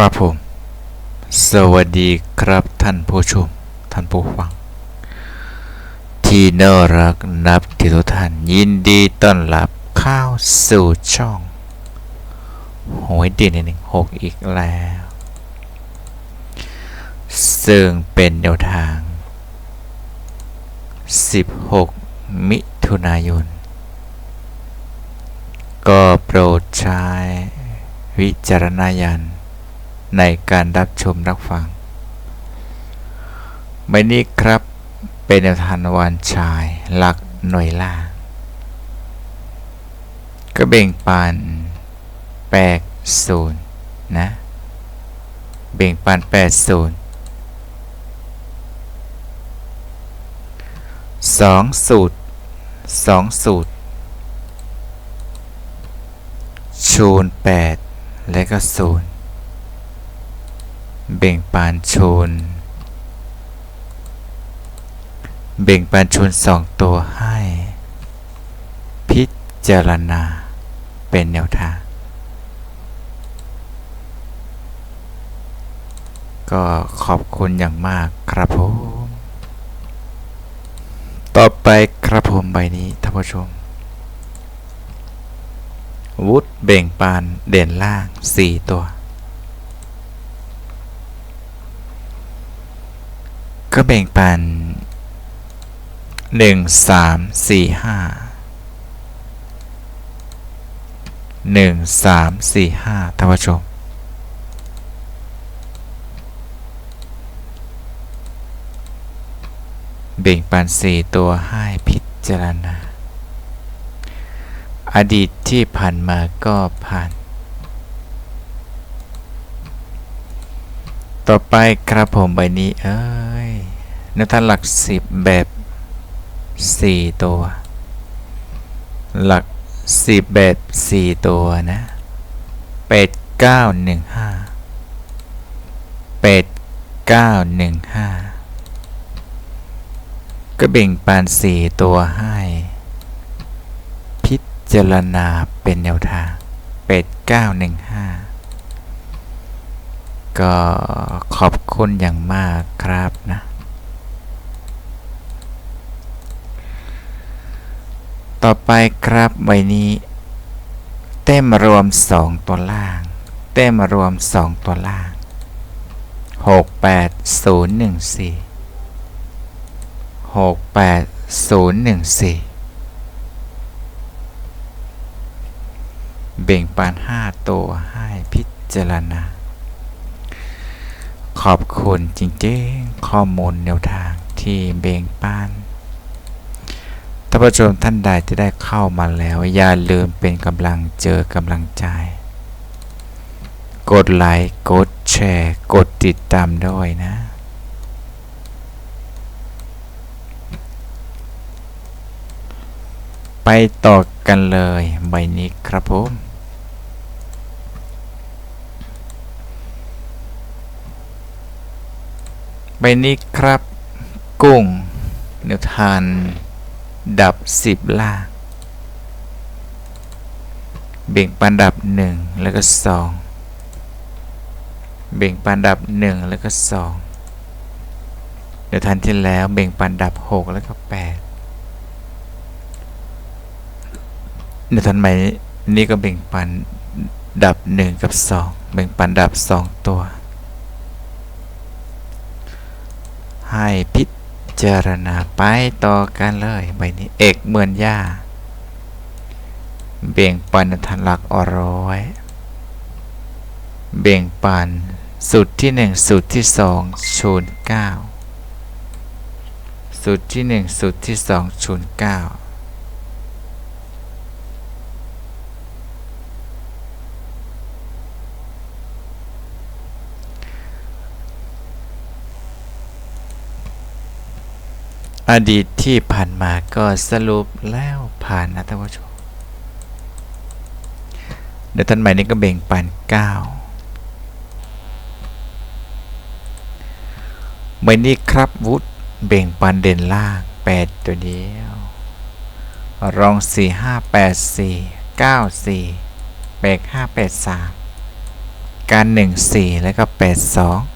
ครับผม สวัสดีครับท่านผู้ชม ท่านผู้ฟัง ที่น่ารักนับที่ทุกท่านยินดีต้อนรับเข้าสู่ช่องหวยด่นหนึ่งหกอีกแล้ว ซึ่งเป็นแนวทาง 16 มิถุนายน ก็โปรดใช้วิจารณญาณ ในการรับชมรับฟังใบนี้ครับเป็นแนวทางวันชายหลักหน่วยล่างก็เบ่งปานแปดศูนย์นะเบ่งปานแปดศูนย์สองสูตรสองสูตรชูนแปดและก็ศูนย์ เบ่งปานชูนเบ่งปานชูนสองตัวให้ พิจารณา เป็นแนวทาง ก็ขอบคุณอย่างมากครับผม ต่อไปครับผมใบนี้ท่านผู้ชม วุฒเบ่งปานเด่นล่าง4ตัว ก็แบ่งปันหนึ่งสามสี่ห้าหนึ่งสามสี่ห้าท่านผู้ชม เบ่งปันสี่ตัวให้พิจารณา อดีตที่ผ่านมาก็ผ่านต่อไปครับผมใบนี้เอ้ ยนักทานหลักสิบแบบสี่ตัว หลักสิบแบบสี่ตัวนะเป็ดเก้าหนึ่งห้าเป็ดเก้าหนึ่งห้าก็เบ่งปานสี่ตัวให้ พิจารณาเป็นแนวทางเป็ดเก้าหนึ่งห้าก็ขอบคุณอย่างมากครับนะ ต่อไปครับใบนี้ เต้มรวม 2 ตัวล่าง เต้มรวม 2 ตัวล่าง 6 8 0 1 4 6 8 0 1 4 เบ่งปาน 5 ตัวให้พิจารณา ขอบคุณจริงๆ ข้อมูลแนวทางที่เบ่งปานานผู้ชมท่านใดที่ได้เข้ามาแล้ว อย่าลืมเป็นกำลังเจอกำลังใจ กดไลค์กดแชร์ กดติดตามด้วยนะ ไปต่อกันเลยใบนี้ครับผมใบนี้ครับ กุ้งเนื้อทาน ดับสิบล่าง เบ่งปันดับหนึ่งแล้วก็สองเบ่งปันดับหนึ่งแล้วก็สองเดี๋ยวทันที่แล้วเบ่งปันดับหกแล้วก็แปดเดี๋ยวทันใหม่นี่ก็เบ่งปันดับหนึ่งกับสองเบ่งปันดับสองตัว ให้พิ จารณาไปต่อกันเลยใบนี้เอกเหมือนย่า เบ่งปันทันหลักอร้อย เบ่งปันสุดที่หนึ่งสุดที่สองชูนเก้าสุดที่หนึ่งสุดที่สองชูนเก้า อดีตที่ผ่านมาก็สรุปแล้วผ่านนะท่านผู้ชมเดี๋ยวท่านใหม่นี้ก็เบ่งปันเก้าเมื่อนี้ครับวุฒเบ่งปันเด่นล่างแปดตัวเดียว รองสี่ห้าแปดสี่เก้าสี่แปดห้าแปดสามกัน1 4 แล้วก็ 8 2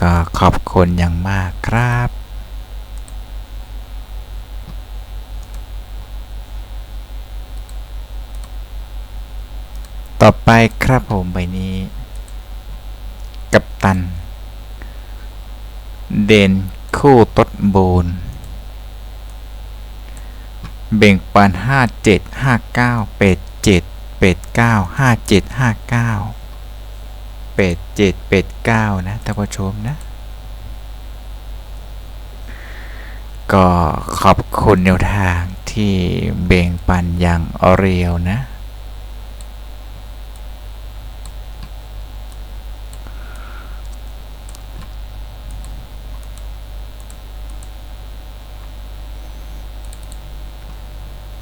ก็ขอบคุณอย่างมากครับต่อไปครับผมใบนี้ กับตัน เด่นคู่ตดบูนเบ่งปันห้าเจ็ดห้า เก้าเป็ดเจ็ดเป็ดเก้าห้าเจ็ดห้าเก้าเป็ดเจ็ดเป็ดเก้านะท่านผู้ชมนะ ก็ขอบคุณแนวทางที่เบ่งปันอย่างเรียวนะ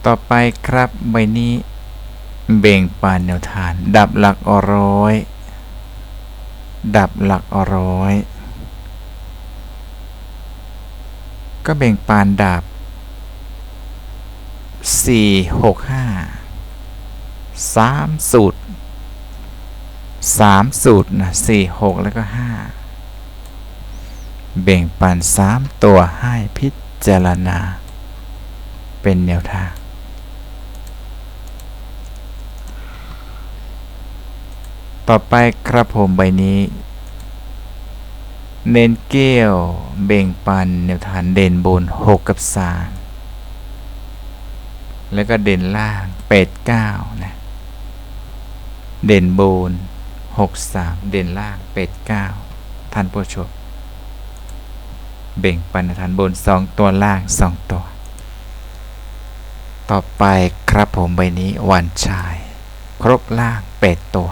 ต่อไปครับใบนี้เบ่งปานแนวทาน ดับหลักร้อย ดับหลักร้อย ก็เบ่งปานดับ 4 6 5 3 สูตร 3 สูตรนะ4 6 แล้วก็ 5 เบ่งปาน 3 ตัวให้พิจารณา เป็นแนวทาง ต่อไปครับผมใบนี้ เน้นเกี้ยวเบ่งปันแนวทานเด่นบน 6 กับ 3 แล้วก็เด่นล่างเป็ด9นะ เด่นบน 6 3 เด่นล่างเป็ด9ท่านผู้ชมเบ่งปันแนวทานบน 2 ตัวล่าง 2 ตัว ต่อไปครับผมใบนี้วันชาย ครบล่างเป็ดตัว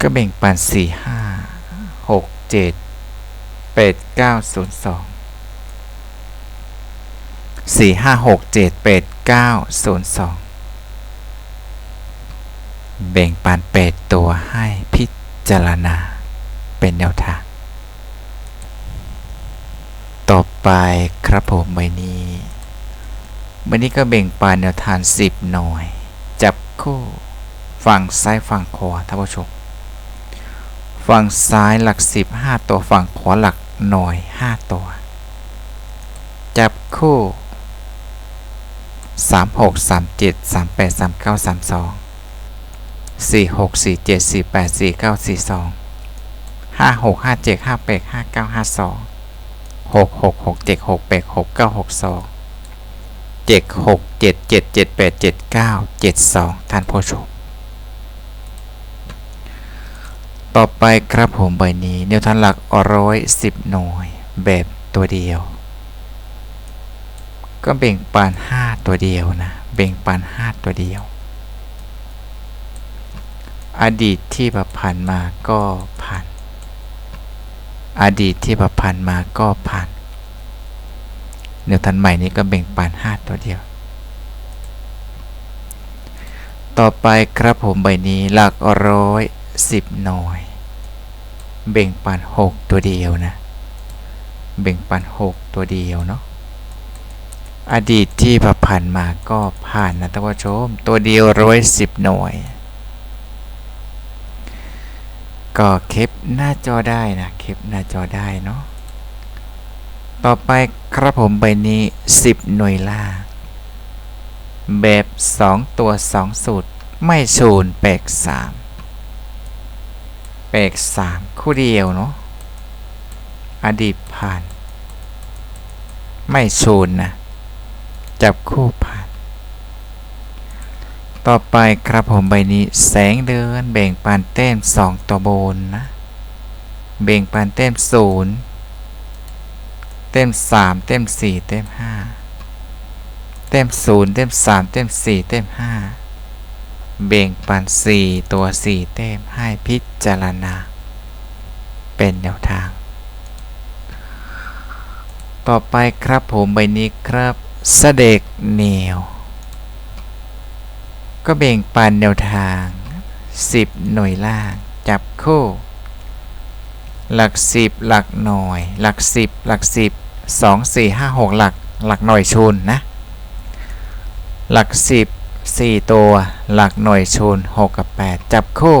ก็แบ่งปันสี่ห้าหกเจ็ดแปดเก้าศูนย์สองสี่ห้าหกเจ็ดแปดเก้าศูนย์สองแบ่งปันแปดตัวให้พิจารณาเป็นแนวทาง ต่อไปครับผมใบนี้ใบนี้ก็แบ่งปันแนวทานสิบหน่วย จับคู่ฝั่งซ้ายฝั่งขวาท่านผู้ชม ฝั่งซ้ายหลักสิบห้าตัว ฝั่งขวาหลักหน่อยห้าตัว จับคู่สามหกสามเจ็ดสามแปดสามเก้าสามสองสี่หกสี่เจ็ดสี่แปดสี่เก้าสี่สองห้าหกห้าเจ็ดห้าแปดห้าเก้าห้าสองหกหกหกเจ็ดหกแปดหกเก้าหกสองเจ็ดหกเจ็ดเจ็ดเจ็ดแปดเจ็ดเก้าเจ็ดสองท่านผู้ชม ต่อไปครับผมใบนี้แนวทางหลักร้อยสิบหน่วย แบบตัวเดียว ก็เบ่งปานห้าตัวเดียวนะ เบ่งปานห้าตัวเดียว อดีตที่ประพันธ์มาก็ผ่าน อดีตที่ประพันธ์มาก็ผ่านแนวทันใหม่นี้ก็เบ่งปานห้าตัวเดียว ต่อไปครับผมใบนี้หลักร้อยสิบหน่วย เบ่งปันหกตัวเดียวนะ เบ่งปันหกตัวเดียวเนาะ อดีตที่ผ่านมาก็ผ่านนะท่านผู้ชม ตัวเดียวร้อยสิบหน่วย ก็คลิปหน้าจอได้นะคลิปหน้าจอได้เนาะ ต่อไปครับผมใบนี้ 10 หน่วยล่างแบบ 2 ตัว 2 สูตร ไม่ศูนย์แปลก3 เบรกสามคู่เดียวเนาะอดีตผ่าน ไม่ศูนย์นะ จับคู่ผ่าน ต่อไปครับผมใบนี้แสงเดิน เบ่งปานเต้มสองตัวบนนะ เบ่งปานเต้มศูนย์เต้มสามเต้มสี่เต้มห้าเต้มศูนย์เต้มสามเต้มสี่เต้มห้า เบ่งปันสี่ตัวสี่เต้มให้พิจารณา เป็นแนวทาง ต่อไปครับผมใบนี้ครับเสเด็กเหนียว ก็เบ่งปันแนวทาง 10 หน่วยล่าง จับคู่ หลัก 10 หลักหน่วย หลัก 10 หลัก 10 2 4 5 6 หลัก หลักหน่วยชูนนะ หลัก 10 สี่ตัวหลักหน่วยชูนหกกับแปดจับคู่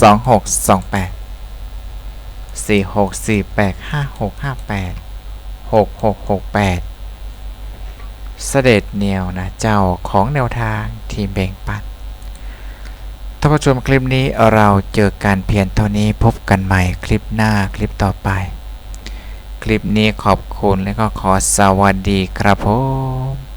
สองหกสองแปดสี่หกสี่แปดห้าหกห้าแปดหกหกหกแปดเสด็จเนียวนะเจ้าของแนวทางทีมแบ่งปันท่านผู้ชมคลิปนี้เราเจอกันเพียงเท่านี้พบกันใหม่คลิปหน้าคลิปต่อไป คลิปนี้ขอบคุณและก็ขอสวัสดีครับผม